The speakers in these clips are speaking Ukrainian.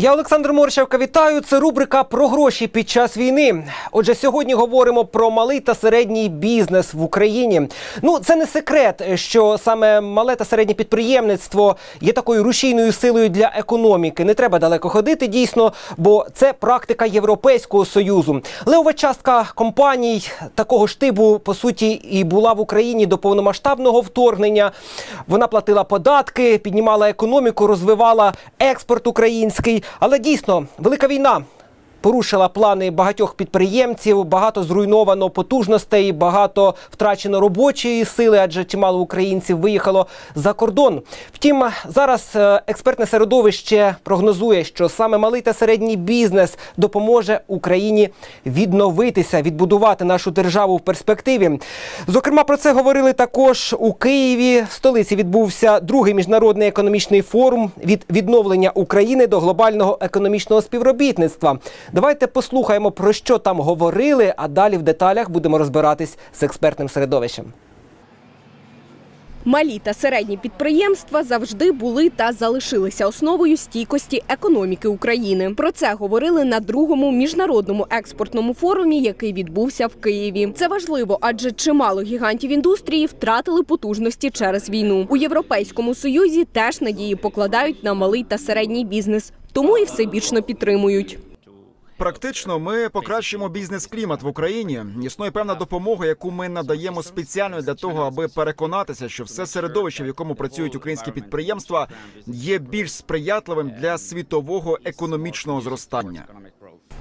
Я Олександр Морщавка вітаю. Це рубрика про гроші під час війни. Отже, сьогодні говоримо про малий та середній бізнес в Україні. Ну, це не секрет, що саме мале та середнє підприємництво є такою рушійною силою для економіки. Не треба далеко ходити, дійсно, бо це практика Європейського союзу. Левова частка компаній такого ж типу, по суті, і була в Україні до повномасштабного вторгнення. Вона платила податки, піднімала економіку, розвивала експорт український. Але дійсно, велика війна. Порушила плани багатьох підприємців, багато зруйновано потужностей, багато втрачено робочої сили, адже чимало українців виїхало за кордон. Втім, зараз е, експертне середовище прогнозує, що саме малий та середній бізнес допоможе Україні відновитися, відбудувати нашу державу в перспективі. Зокрема, про це говорили також у Києві. В столиці відбувся другий міжнародний економічний форум від відновлення України до глобального економічного співробітництва. Давайте послухаємо про що там говорили, а далі в деталях будемо розбиратись з експертним середовищем. Малі та середні підприємства завжди були та залишилися основою стійкості економіки України. Про це говорили на другому міжнародному експортному форумі, який відбувся в Києві. Це важливо, адже чимало гігантів індустрії втратили потужності через війну. У Європейському Союзі теж надії покладають на малий та середній бізнес, тому і всебічно підтримують. Практично ми покращимо бізнес-клімат в Україні. Існує певна допомога, яку ми надаємо спеціально для того, аби переконатися, що все середовище, в якому працюють українські підприємства, є більш сприятливим для світового економічного зростання.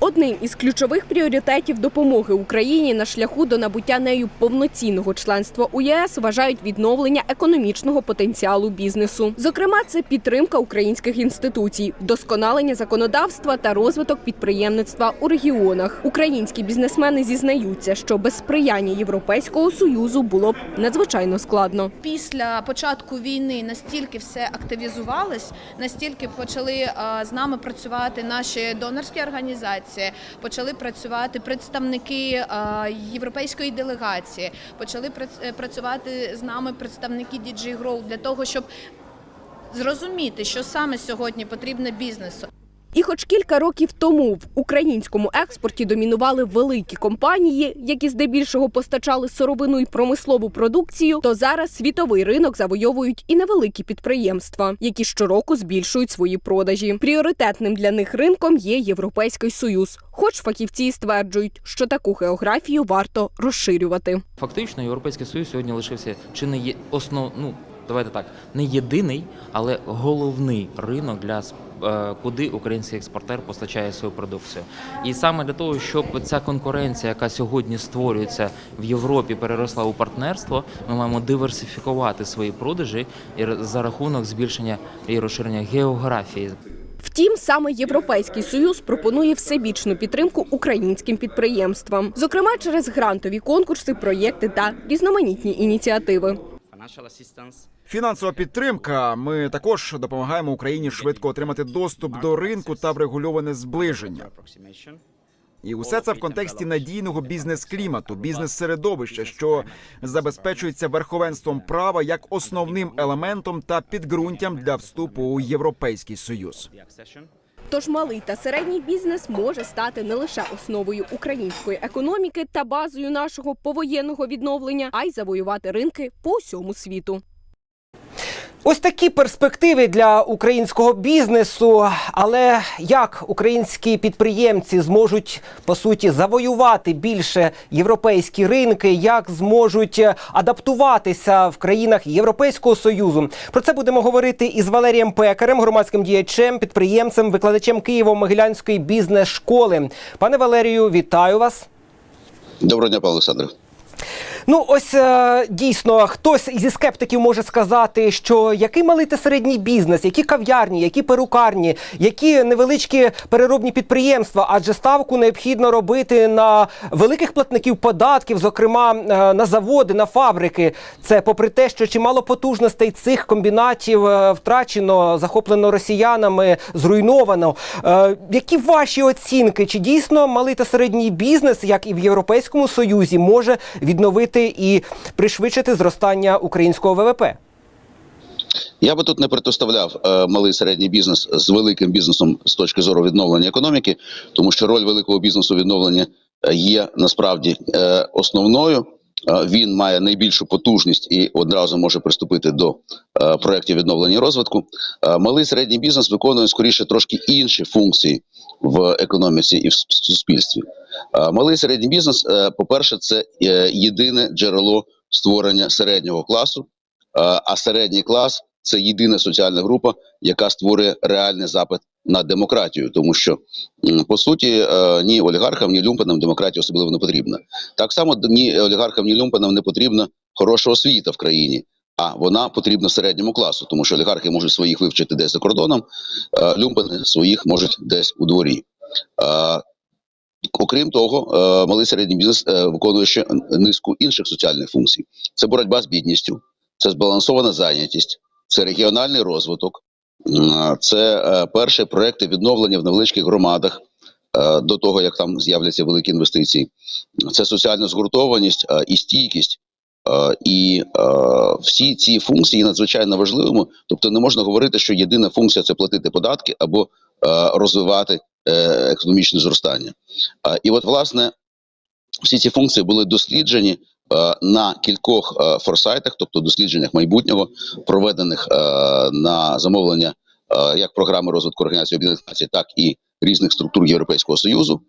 Одним із ключових пріоритетів допомоги Україні на шляху до набуття нею повноцінного членства у ЄС вважають відновлення економічного потенціалу бізнесу. Зокрема, це підтримка українських інституцій, вдосконалення законодавства та розвиток підприємництва у регіонах. Українські бізнесмени зізнаються, що без сприяння Європейського союзу було б надзвичайно складно. після початку війни настільки все активізувалось, настільки почали з нами працювати наші донорські організації, почали працювати представники е, європейської делегації, почали е, працювати з нами представники DJ Grow для того, щоб зрозуміти, що саме сьогодні потрібно бізнесу. І хоч кілька років тому в українському експорті домінували великі компанії, які здебільшого постачали сировину і промислову продукцію, то зараз світовий ринок завойовують і невеликі підприємства, які щороку збільшують свої продажі. Пріоритетним для них ринком є Європейський Союз, хоч фахівці стверджують, що таку географію варто розширювати. Фактично, Європейський Союз сьогодні лишився чи не є основ... ну, давайте так, не єдиний, але головний ринок для е, куди український експортер постачає свою продукцію. І саме для того, щоб ця конкуренція, яка сьогодні створюється в Європі, переросла у партнерство, ми маємо диверсифікувати свої продажі за рахунок збільшення і розширення географії. Втім, саме Європейський Союз пропонує всебічну підтримку українським підприємствам, зокрема через грантові конкурси, проєкти та різноманітні ініціативи. Фінансова підтримка. Ми також допомагаємо Україні швидко отримати доступ до ринку та врегульоване зближення. І усе це в контексті надійного бізнес-клімату, бізнес-середовища, що забезпечується верховенством права як основним елементом та підґрунтям для вступу у Європейський Союз. Тож малий та середній бізнес може стати не лише основою української економіки та базою нашого повоєнного відновлення, а й завоювати ринки по всьому світу. Ось такі перспективи для українського бізнесу. Але як українські підприємці зможуть по суті завоювати більше європейські ринки, як зможуть е, адаптуватися в країнах Європейського союзу? Про це будемо говорити із Валерієм Пекарем, громадським діячем, підприємцем, викладачем Києво-Могилянської бізнес-школи. Пане Валерію, вітаю вас. Доброго дня, пане Олександре. Ну, ось е, дійсно, хтось зі скептиків може сказати, що який малий та середній бізнес, які кав'ярні, які перукарні, які невеличкі переробні підприємства, адже ставку необхідно робити на великих платників податків, зокрема е, на заводи, на фабрики. Це попри те, що чимало потужностей цих комбінатів е, втрачено, захоплено росіянами, зруйновано. Які ваші оцінки? Чи дійсно малий та середній бізнес, як і в Європейському Союзі, може відновити і пришвидшити зростання українського ВВП? Я би тут не протиставляв е, малий середній бізнес з великим бізнесом з точки зору відновлення економіки, тому що роль великого бізнесу у відновленні е, є насправді е, основною. Е, Він має найбільшу потужність і одразу може приступити до е, проєктів відновлення і розвитку. Е, Малий середній бізнес виконує скоріше трошки інші функції в економіці і в суспільстві. Малий середній бізнес, е, по-перше, це е, єдине джерело створення середнього класу, а середній клас це єдина соціальна група, яка створює реальний запит на демократію, тому що по суті е, ні олігархам, ні люмпенам демократія особливо не потрібна. Так само ні олігархам, ні люмпенам не потрібна хороша освіта в країні. А вона потрібна середньому класу, тому що олігархи можуть своїх вивчити десь за кордоном, е, своїх можуть десь у дворі. Е, Окрім того, е, малий середній бізнес виконує ще низку інших соціальних функцій: це боротьба з бідністю, це збалансована зайнятість, це регіональний розвиток, це перші проекти відновлення в невеличких громадах до того, як там з'являться великі інвестиції. Це соціальна згуртованість і стійкість. Е, І е, всі ці функції надзвичайно важливими. Тобто, не можна говорити, що єдина функція це платити податки або е, розвивати економічне зростання. І от, власне, всі ці функції були досліджені на кількох форсайтах, тобто дослідженнях майбутнього, проведених на замовлення як програми розвитку Організації Об'єднаних Націй, так і різних структур Європейського Союзу.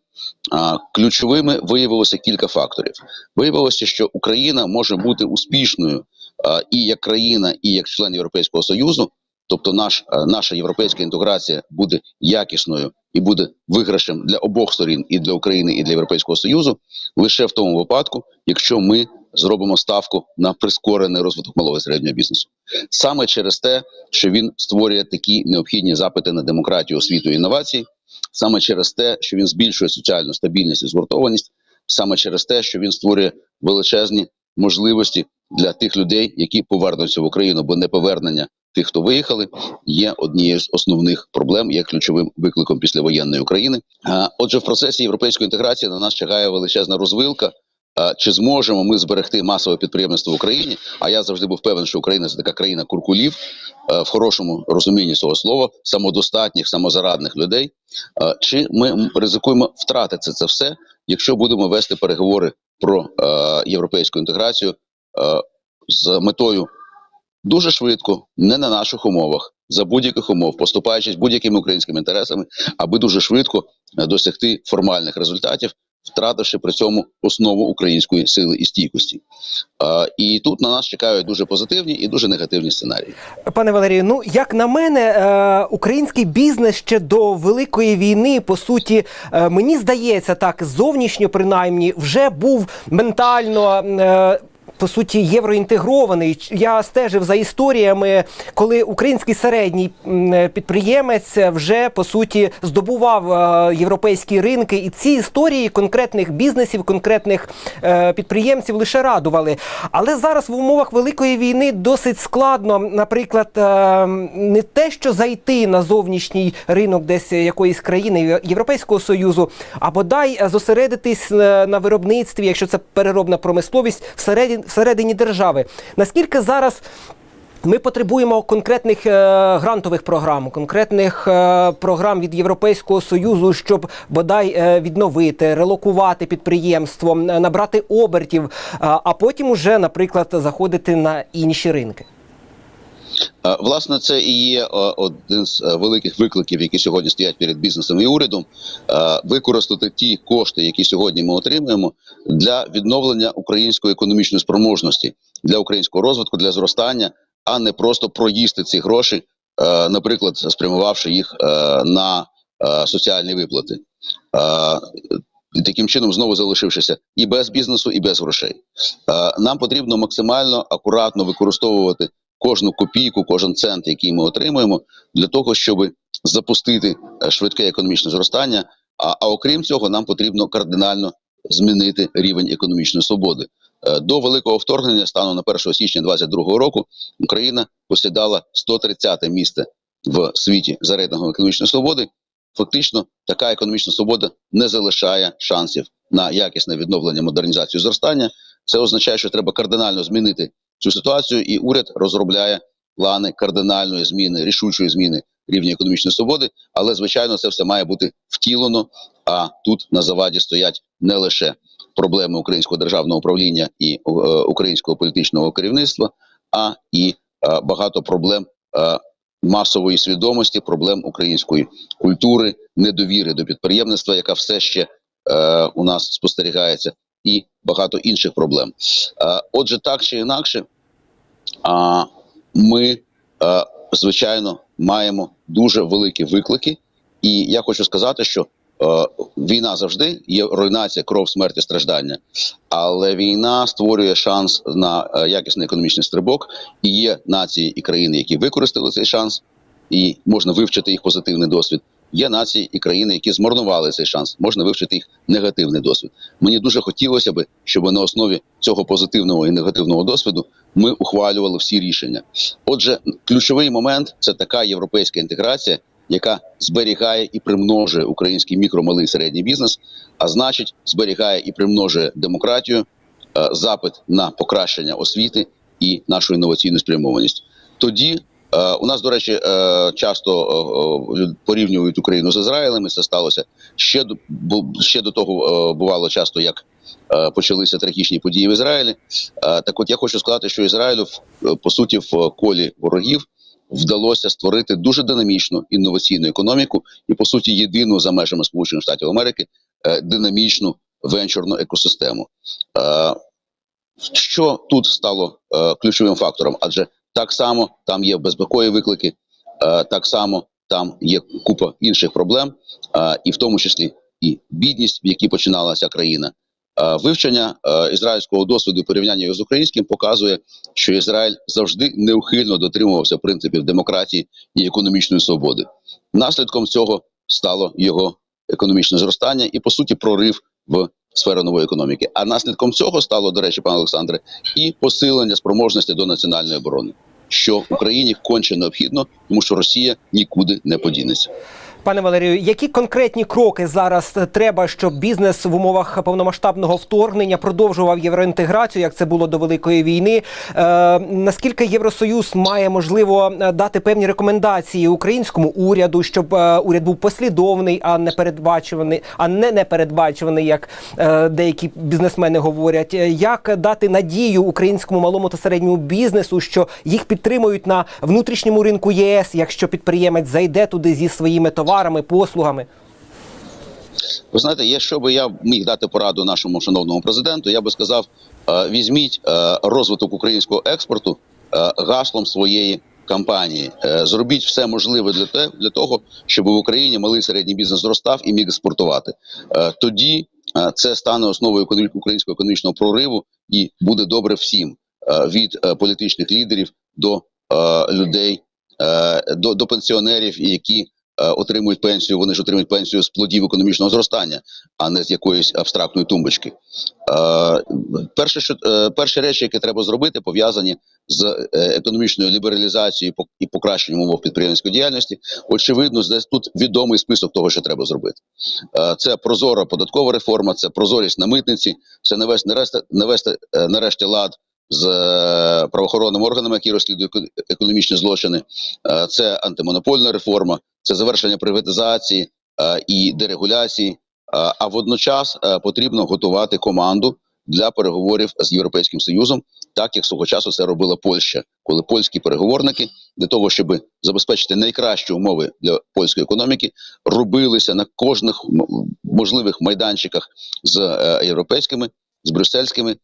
Ключовими виявилося кілька факторів. Виявилося, що Україна може бути успішною е, і як країна, і як член Європейського Союзу. Тобто, наш, е, наша європейська інтеграція буде якісною і буде виграшем для обох сторін, і для України, і для Європейського Союзу, лише в тому випадку, якщо ми зробимо ставку на прискорений розвиток малого і середнього бізнесу, саме через те, що він створює такі необхідні запити на демократію, освіту і інновації, саме через те, що він збільшує соціальну стабільність і згуртованість, саме через те, що він створює величезні можливості для тих людей, які повернуться в Україну, бо неповернення тих, хто виїхали, є однією з основних проблем, є ключовим викликом післявоєнної України. Отже, в процесі європейської інтеграції на нас чекає величезна розвилка. А, Чи зможемо ми зберегти масове підприємництво в Україні? А я завжди був певен, що Україна це така країна куркулів е, в хорошому розумінні цього слова, самодостатніх, самозарадних людей. Е, Чи ми ризикуємо втратити це все, якщо будемо вести переговори про е, європейську інтеграцію е, з метою дуже швидко, не на наших умовах, за будь-яких умов, поступаючись будь-якими українськими інтересами, аби дуже швидко е, досягти формальних результатів, втративши при цьому основу української сили і стійкості. Е, і тут на нас чекають дуже позитивні і дуже негативні сценарії. Пане Валерію, ну як на мене, е, український бізнес ще до великої війни, по суті, е, мені здається, так зовнішньо принаймні, вже був ментально. По суті, євроінтегрований. Я стежив за історіями, коли український середній підприємець вже по суті здобував е, європейські ринки, і ці історії конкретних бізнесів, конкретних е, підприємців лише радували. Але зараз в умовах великої війни досить складно, наприклад, е, не те, що зайти на зовнішній ринок десь якоїсь країни Європейського союзу, а бодай зосередитись на виробництві, якщо це переробна промисловість, всередині, всередині держави. Наскільки зараз ми потребуємо конкретних е, грантових програм, конкретних е, програм від Європейського союзу, щоб бодай е, відновити, релокувати підприємство, набрати обертів, е, а потім уже, наприклад, заходити на інші ринки. Е, Власне, це і є е, один з е, великих викликів, які сьогодні стоять перед бізнесом і урядом. Використати ті кошти, які сьогодні ми отримуємо, для відновлення української економічної спроможності, для українського розвитку, для зростання, а не просто проїсти ці гроші, наприклад, спрямувавши їх на соціальні виплати. І таким чином знову залишившися і без бізнесу, і без грошей. Нам потрібно максимально акуратно використовувати кожну копійку, кожен цент, який ми отримуємо, для того, щоб запустити е, швидке економічне зростання. А, а окрім цього, нам потрібно кардинально змінити рівень економічної свободи. Е, До великого вторгнення, станом на 1 січня 2022 року, Україна посідала 130 місце в світі за рейтингом економічної свободи. Фактично, така економічна свобода не залишає шансів на якісне відновлення, модернізацію зростання. Це означає, що треба кардинально змінити цю ситуацію, і уряд розробляє плани кардинальної зміни, рішучої зміни рівня економічної свободи. Але звичайно, це все має бути втілено. А тут на заваді стоять не лише проблеми українського державного управління і е, українського політичного керівництва, а і е, багато проблем е, масової свідомості, проблем української культури, недовіри до підприємництва, яка все ще е, у нас спостерігається, і багато інших проблем. Е, отже, так чи інакше, ми, е, звичайно, маємо дуже великі виклики, і я хочу сказати, що е, війна завжди є руйнація, кров, смерть і страждання, але війна створює шанс на якісний економічний стрибок. І є нації і країни, які використали цей шанс, і можна вивчити їх позитивний досвід. Є нації і країни, які змарнували цей шанс. Можна вивчити їх негативний досвід. Мені дуже хотілося би, щоб на основі цього позитивного і негативного досвіду ми ухвалювали всі рішення. Отже, ключовий момент це така європейська інтеграція, яка зберігає і примножує український мікро, малий середній бізнес, а значить, зберігає і примножує демократію, е, запит на покращення освіти і нашу інноваційну спрямованість. Тоді у нас, до речі, е, часто е, е, порівнюють Україну з Ізраїлем. і Це сталося ще до ще до того. е, Бувало часто, як е, почалися трагічні події в Ізраїлі. Е, Так, от я хочу сказати, що Ізраїлю по суті в колі ворогів вдалося створити дуже динамічну інноваційну економіку і по суті єдину за межами Сполучених Штатів Америки е, динамічну венчурну екосистему. Е, Що тут стало е, ключовим фактором? Адже так само там є безпекові виклики, е, так само там є купа інших проблем, е, і в тому числі і бідність, в якій починалася країна. Е, Вивчення ізраїльського досвіду, порівняння його з українським, показує, що Ізраїль завжди неухильно дотримувався принципів демократії і економічної свободи. Наслідком цього стало його економічне зростання і, по суті, прорив в сферу нової економіки. А наслідком цього стало, до речі, пане Олександре, і посилення спроможності до національної оборони, що Україні конче необхідно, тому що Росія нікуди не подінеться. Пане Валерію, які конкретні кроки зараз треба, щоб бізнес в умовах повномасштабного вторгнення продовжував євроінтеграцію, як це було до великої війни? Е, наскільки Євросоюз має можливо е, дати певні рекомендації українському уряду, щоб е, уряд був послідовний, а не передбачуваний, а не непередбачуваний, як е, деякі бізнесмени говорять? Е, Як дати надію українському малому та середньому бізнесу, що їх підтримують на внутрішньому ринку ЄС, якщо підприємець зайде туди зі своїми товарами, послугами? Ви знаєте, якщо би я міг дати пораду нашому шановному президенту, я би сказав: е, візьміть е, розвиток українського експорту е, гаслом своєї кампанії. Зробіть все можливе для те, для того, щоб в Україні малий середній бізнес зростав і міг експортувати. Тоді це стане основою українського економічного прориву і буде добре всім від політичних лідерів до людей, до, до пенсіонерів, які отримують пенсію, вони ж отримують пенсію з плодів економічного зростання, а не з якоїсь абстрактної тумбочки. Е, перше, що е, перші речі, які треба зробити, пов'язані з е, економічною лібералізацією і по- і покращенням умов підприємницької діяльності. Очевидно, десь тут відомий список того, що треба зробити. Е, це прозора податкова реформа, це прозорість на митниці, це навести е, нарешті лад з е, правоохоронними органами, які розслідують економічні злочини. Е, Це антимонопольна реформа, це завершення приватизації е, і дерегуляції. А водночас потрібно готувати команду для переговорів з Європейським Союзом, так як свого часу це робила Польща, коли польські переговорники для того, щоб забезпечити найкращі умови для польської економіки, робилися на кожних можливих майданчиках з європейськими, з брюссельськими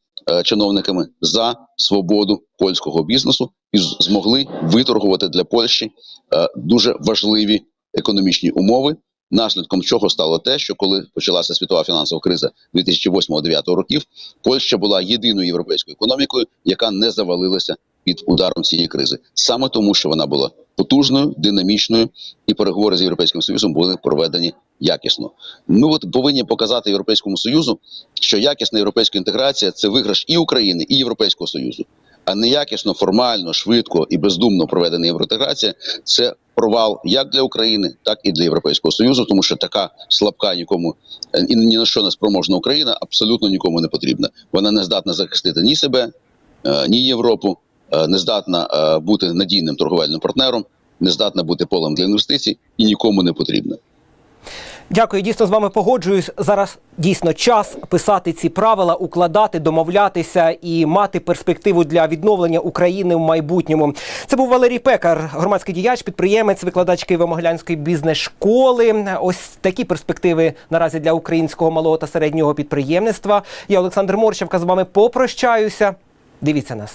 чиновниками за свободу польського бізнесу і змогли виторгувати для Польщі е, дуже важливі економічні умови. Наслідком чого стало те, що коли почалася світова фінансова криза 2008-2009 років, Польща була єдиною європейською економікою, яка не завалилася під ударом цієї кризи, саме тому, що вона була потужною, динамічною, і переговори з європейським союзом були проведені якісно. Ми от повинні показати європейському союзу, що якісна європейська інтеграція це виграш і України, і Європейського союзу. А неякісно, формально, швидко і бездумно проведена євроінтеграція – це провал як для України, так і для Європейського союзу, тому що така слабка нікому е, і ні на що не спроможна Україна абсолютно нікому не потрібна. Вона не здатна захистити ні себе, е, ні Європу, не здатна е, бути надійним торговельним партнером, не здатна бути полем для інвестицій і нікому не потрібна. Дякую, дійсно з вами погоджуюсь. Зараз дійсно час писати ці правила, укладати, домовлятися і мати перспективу для відновлення України в майбутньому. Це був Валерій Пекар, громадський діяч, підприємець, викладач Києво-Могилянської бізнес-школи. Ось такі перспективи наразі для українського малого та середнього підприємництва. Я Олександр Морщавка з вами попрощаюся. Дивіться нас.